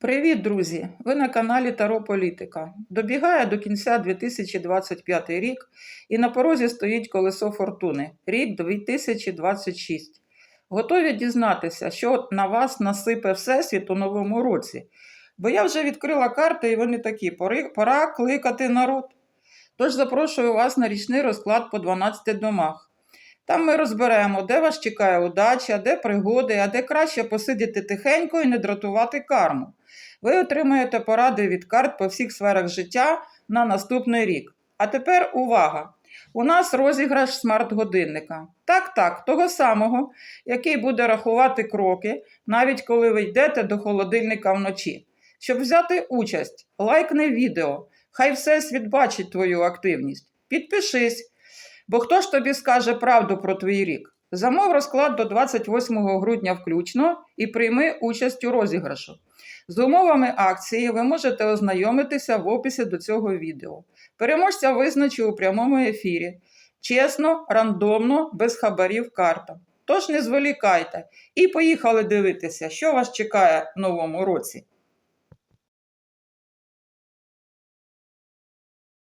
Привіт, друзі! Ви на каналі Таро Політика. Добігає до кінця 2025 рік, і на порозі стоїть колесо фортуни рік 2026. Готові дізнатися, що на вас насипе Всесвіт у новому році. Бо я вже відкрила карти, і вони такі: пора кликати народ. Тож запрошую вас на річний розклад по 12 домах. Там ми розберемо, де вас чекає удача, де пригоди, а де краще посидіти тихенько і не дратувати карму. Ви отримаєте поради від карт по всіх сферах життя на наступний рік. А тепер увага! У нас розіграш смарт-годинника. Так, так, того самого, який буде рахувати кроки, навіть коли ви йдете до холодильника вночі. Щоб взяти участь, лайкни відео. Хай всесвіт бачить твою активність. Підпишись, бо хто ж тобі скаже правду про твій рік? Замов розклад до 28 грудня включно і прийми участь у розіграшу. З умовами акції ви можете ознайомитися в описі до цього відео. Переможця визначу у прямому ефірі. Чесно, рандомно, без хабарів карта. Тож не зволікайте і поїхали дивитися, що вас чекає в новому році.